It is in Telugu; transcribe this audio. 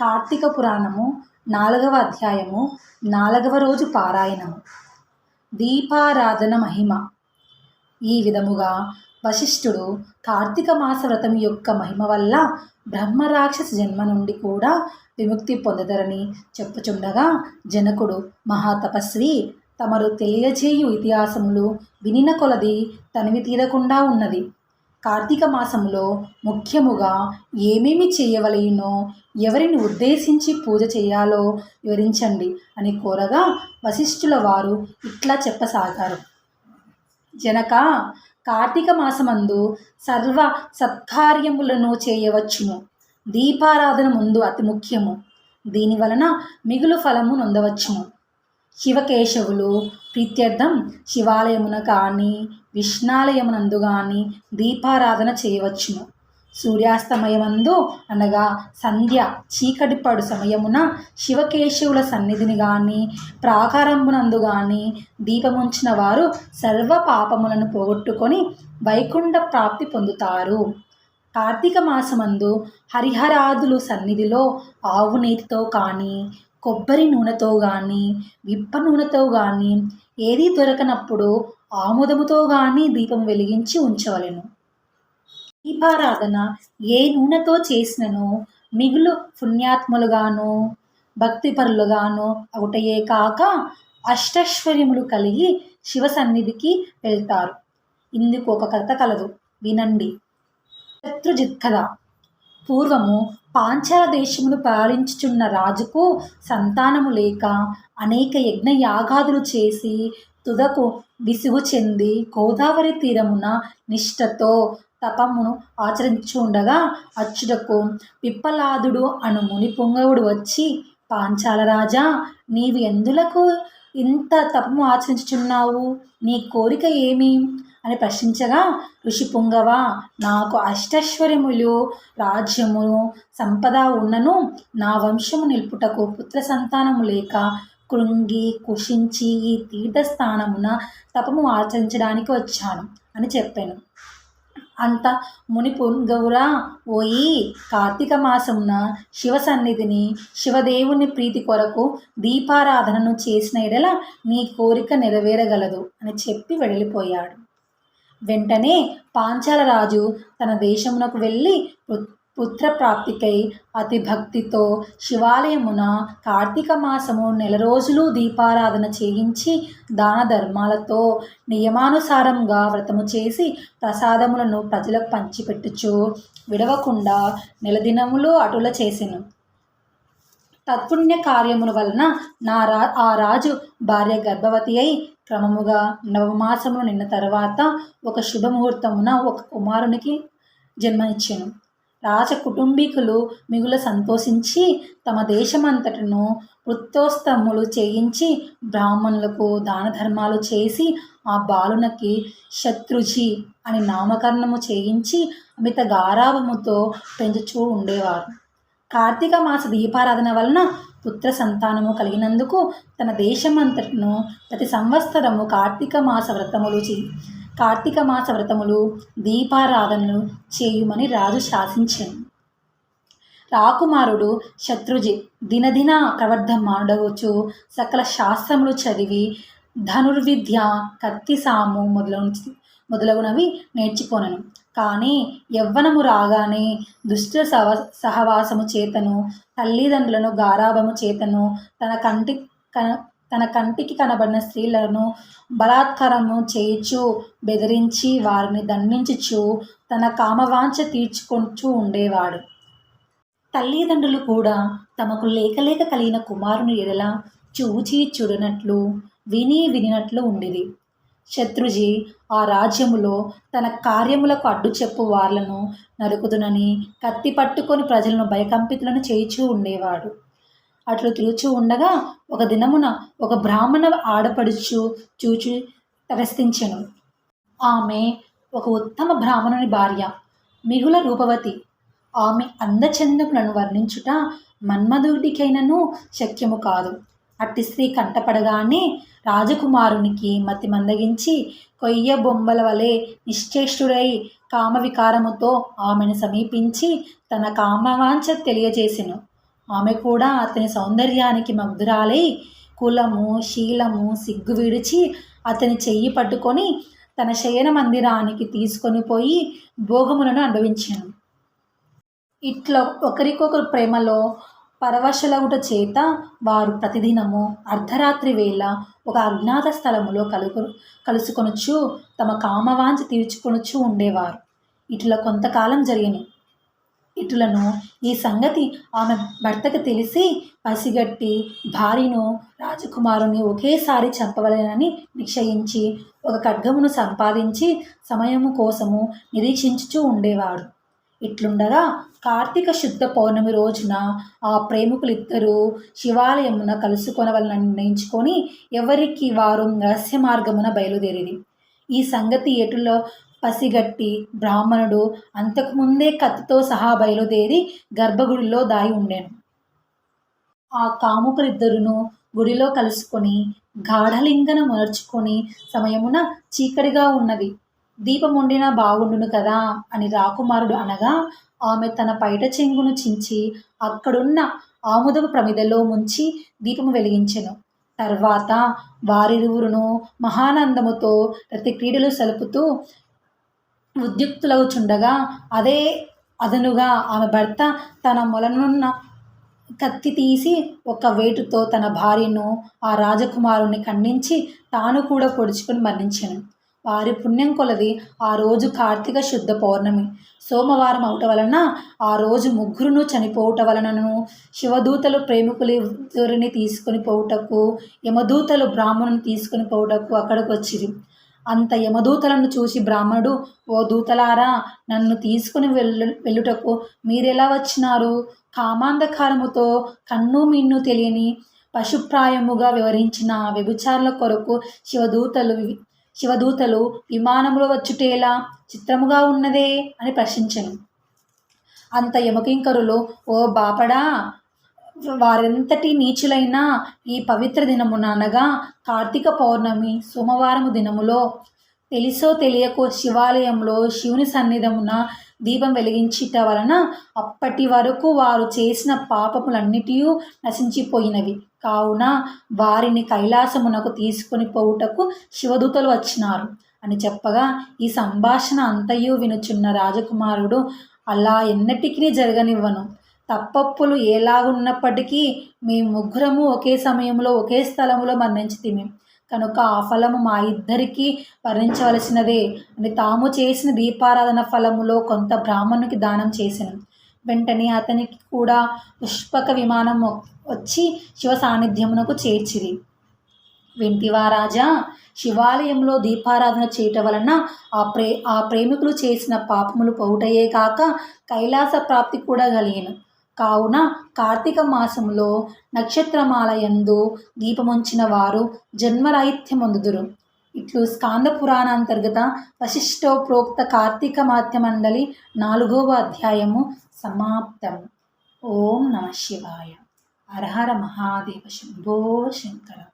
కార్తీక పురాణము నాలుగవ అధ్యాయము నాలుగవ రోజు పారాయణము. దీపారాధన మహిమ. ఈ విధముగా వశిష్ఠుడు కార్తీక మాస వ్రతం యొక్క మహిమ వల్ల బ్రహ్మరాక్షస జన్మ నుండి కూడా విముక్తి పొందదరని చెప్పుచుండగా జనకుడు మహాతపస్వి తమరు తెలియజేయు ఇతిహాసములు వినిన కొలది తనివి తీరకుండా ఉన్నది. కార్తీక మాసంలో ముఖ్యముగా ఏమేమి చేయవలయనో ఎవరిని ఉద్దేశించి పూజ చేయాలో వివరించండి అని కోరగా వశిష్ఠుల వారు ఇట్లా చెప్పసాగారు. జనక కార్తీక మాసమందు సర్వ సత్కార్యములను చేయవచ్చును. దీపారాధన ముందు అతి ముఖ్యము. దీని వలన మిగులు ఫలము నొందవచ్చును. శివకేశవులు ప్రీత్యర్థం శివాలయమున కానీ విష్ణాలయమునందు కానీ దీపారాధన చేయవచ్చును. సూర్యాస్తమయమందు అనగా సంధ్య చీకటిపాడు సమయమున శివకేశవుల సన్నిధిని గాని ప్రాకారంబునందు గాని దీపముంచిన వారు సర్వ పాపములను పోగొట్టుకొని వైకుంఠ ప్రాప్తి పొందుతారు. కార్తీక మాసమందు హరిహరాదులు సన్నిధిలో ఆవు నీటితో కానీ కొబ్బరి నూనెతో కానీ విప్ప నూనెతో కానీ ఏది దొరకనప్పుడు ఆముదముతో కానీ దీపం వెలిగించి ఉంచవలెను. దీపారాధన ఏ నూనెతో చేసినను మిగులు పుణ్యాత్ములుగాను భక్తిపరులుగాను ఒకటయే కాక అష్టైశ్వర్యములు కలిగి శివ సన్నిధికి వెళ్తారు. ఇందుకు ఒక కథ కలదు. వినండి. శత్రుజిత్ కథ పూర్వము పాంచాల దేశమును పాలించుచున్న రాజుకు సంతానము లేక అనేక యజ్ఞ యాగాదులు చేసి తుదకు విసుగు చెంది గోదావరి తీరమున నిష్ఠతో తపమును ఆచరించుండగా అచ్చుటకు పిప్పలాదుడు అను ముని పొంగవుడు వచ్చి పాంచాల రాజా నీవు ఎందులకు ఇంత తపము ఆచరించుచున్నావు? నీ కోరిక ఏమి? అని ప్రశ్నించగా ఋషి పుంగవ నాకు అష్టైశ్వర్యములు రాజ్యమును సంపద ఉన్నను నా వంశము నిలుపుటకు పుత్ర సంతానము లేక కృంగి కుషించి ఈ తీర్థస్థానమున తపము ఆచరించడానికి వచ్చాను అని చెప్పాను. అంత ముని పుంగవురా ఓయి కార్తీక మాసమున శివ సన్నిధిని శివదేవుని ప్రీతి కొరకు దీపారాధనను చేసిన ఎడల నీ కోరిక నెరవేరగలదు అని చెప్పి వెళ్ళిపోయాడు వెంటనే పాంచాల రాజు తన దేశమునకు వెళ్ళి పుత్రప్రాప్తికై అతి భక్తితో శివాలయమున కార్తీక మాసము నెల రోజులు దీపారాధన చేయించి దాన ధర్మాలతో నియమానుసారంగా వ్రతము చేసి ప్రసాదములను ప్రజలకు పంచిపెట్టుచు విడవకుండా నెల దినములు అటుల చేసెను. తత్పుణ్య కార్యముల వలన నా రా ఆ రాజు భార్య గర్భవతి అయి క్రమముగా నవమాసములు నిన్న తర్వాత ఒక శుభముహూర్తమున ఒక కుమారునికి జన్మనిచ్చాను. రాజ కుటుంబీకులు మిగుల సంతోషించి తమ దేశమంతటను వృత్తోస్తములు చేయించి బ్రాహ్మణులకు దాన ధర్మాలు చేసి ఆ బాలునకి శత్రుజి అని నామకరణము చేయించి అమిత గారాభముతో పెంచుచూ ఉండేవారు. కార్తీక మాస దీపారాధన వలన పుత్ర సంతానము కలిగినందుకు తన దేశమంతటను ప్రతి సంవత్సరము కార్తీక మాస వ్రతములు చే కార్తీక మాస వ్రతములు దీపారాధనలు చేయుమని రాజు శాసించాను. రాకుమారుడు శత్రుజి దినదిన ప్రవర్ధమానడవచ్చు సకల శాస్త్రములు చదివి ధనుర్విద్య కత్తి సాము మొదలగు మొదలగునవి నేర్చుకొనను కానీ యవ్వనము రాగానే దుష్ట సవ సహవాసము చేతను తల్లిదండ్రులను గారాభము చేతను తన కంటి కన తన కంటికి కనబడిన స్త్రీలను బలాత్కారము చేయచు బెదిరించి వారిని దండించుచు తన కామవాంఛ తీర్చుకుంటూ ఉండేవాడు. తల్లిదండ్రులు కూడా తమకు లేకలేక కలిగిన కుమారుని ఎడల చూచి చూడనట్లు విని వినినట్లు ఉండేది శత్రుజీ ఆ రాజ్యములో తన కార్యములకు అడ్డు చెప్పు వాళ్ళను నరుకుదునని కత్తి పట్టుకొని ప్రజలను భయకంపితులను చేయిచూ ఉండేవాడు. అట్లు తిరుగుచూ ఉండగా ఒక దినమున ఒక బ్రాహ్మణ ఆడపడుచు చూచి తరస్తించెను ఆమె ఒక ఉత్తమ బ్రాహ్మణుని భార్య మిగుల రూపవతి. ఆమె అందచందములను వర్ణించుట మన్మధుడికైనను శక్యము కాదు. అట్టి స్త్రీ కంటపడగానే రాజకుమారునికి మతి మందగించి కొయ్య బొమ్మల వలె నిశ్చేష్టుడై కామ వికారముతో ఆమెను సమీపించి తన కామవాంఛ తెలియజేసెను. ఆమె కూడా అతని సౌందర్యానికి మగ్ధురాలై కులము శీలము సిగ్గు విడిచి అతని చెయ్యి పట్టుకొని తన శయన మందిరానికి తీసుకొని పోయి భోగములను అనుభవించాను. ఇట్లా ఒకరికొకరు ప్రేమలో పరవశలవుట చేత వారు ప్రతిదినము అర్ధరాత్రి వేళ ఒక అజ్ఞాత స్థలములో కలుగు కలుసుకొనుచు తమ కామవాంచి తీర్చుకొనుచు ఉండేవారు. ఇట్లా కొంతకాలం జరిగినాయి ఇటులను ఈ సంగతి ఆమె భర్తకు తెలిసి పసిగట్టి భార్యను రాజకుమారుని ఒకేసారి చంపవలెనని నిశ్చయించి ఒక ఖడ్గమును సంపాదించి సమయము కోసము నిరీక్షించుచూ ఉండేవాడు. ఇట్లుండగా కార్తీక శుద్ధ పౌర్ణమి రోజున ఆ ప్రేమికులిద్దరూ శివాలయమున కలుసుకొనవలన నిర్ణయించుకొని ఎవరికి వారు రహస్య మార్గమున బయలుదేరిరి. ఈ సంగతి ఎటులో పసిగట్టి బ్రాహ్మణుడు అంతకుముందే కత్తితో సహా బయలుదేరి గర్భగుడిలో దాగి ఉండాను. ఆ కాముకులిద్దరును గుడిలో కలుసుకొని గాఢలింగన మర్చుకొని సమయమున చీకటిగా ఉన్నది. దీపం ఉండినా బాగుండును కదా అని రాకుమారుడు అనగా ఆమె తన పైట చెంగును చించి అక్కడున్న ఆముదపు ప్రమిదలో ముంచి దీపము వెలిగించెను. తర్వాత వారిరువురును మహానందముతో ప్రతి క్రీడలు సలుపుతూ ఉద్యుక్తులవుచుండగా అదే అదనుగా ఆమె భర్త తన మొలనున్న కత్తి తీసి ఒక వేటుతో తన భార్యను ఆ రాజకుమారుణ్ణి ఖండించి తాను కూడా పొడుచుకుని మరణించాను. వారి పుణ్యం కొలది ఆ రోజు కార్తీక శుద్ధ పౌర్ణమి. సోమవారం అవుట వలన ఆ రోజు ముగ్గురును చనిపోవట వలనను శివదూతలు ప్రేమికులు ఇద్దరిని తీసుకుని పోవుటకు యమదూతలు బ్రాహ్మణుని తీసుకొని పోవుటకు అక్కడికి వచ్చింది అంత యమదూతలను చూసి బ్రాహ్మణుడు ఓ దూతలారా నన్ను తీసుకుని వెళ్ళు వెళ్ళుటకు మీరెలా వచ్చినారు? కామాంధకారముతో కన్ను మిన్ను తెలియని పశుప్రాయముగా వివరించిన వ్యభిచారుల కొరకు శివదూతలు శివదూతలు విమానంలో వచ్చుటేలా చిత్రముగా ఉన్నదే అని ప్రశ్నించను. అంత యమకింకరులు ఓ బాపడా వారెంతటి నీచులైనా ఈ పవిత్ర దినమున అనగా కార్తీక పౌర్ణమి సోమవారము దినములో తెలిసో తెలియకో శివాలయంలో శివుని సన్నిధమున దీపం వెలిగించుట వలన అప్పటి వరకు వారు చేసిన పాపములన్నిటి నశించిపోయినవి. కావున వారిని కైలాసమునకు తీసుకొని పోవుటకు శివదూతలు వచ్చినారు. అని చెప్పగా ఈ సంభాషణ అంతయు వినుచున్న రాజకుమారుడు అలా ఎన్నటికీ జరగనివ్వను. తప్పప్పులు ఎలాగున్నప్పటికీ మేము ముగ్గురము ఒకే సమయంలో ఒకే స్థలంలో మరణించితిమి. కనుక ఆ ఫలము మా ఇద్దరికీ వర్ణించవలసినదే అని తాము చేసిన దీపారాధన ఫలములో కొంత బ్రాహ్మణునికి దానం చేసిన. వెంటనే అతనికి కూడా పుష్పక విమానం వచ్చి శివ సాన్నిధ్యమునకు చేర్చిరి. వింటివా రాజా శివాలయంలో దీపారాధన చేయటం వలన ఆ ప్రే ఆ ప్రేమికులు చేసిన పాపములు పోవుటయే కాక కైలాస ప్రాప్తి కూడా కలిగిన. కావున కార్తీక మాసంలో నక్షత్రమాలయందు దీపముంచిన వారు జన్మరాహిత్యమొందుదురు. ఇట్లు స్కాంద పురాణాంతర్గత వశిష్ఠోప్రోక్త కార్తీక మాత్య మండలి నాలుగవ అధ్యాయము సమాప్తం. ఓం నమ శివాయ. అర్హర మహాదేవ శంభో శంకర.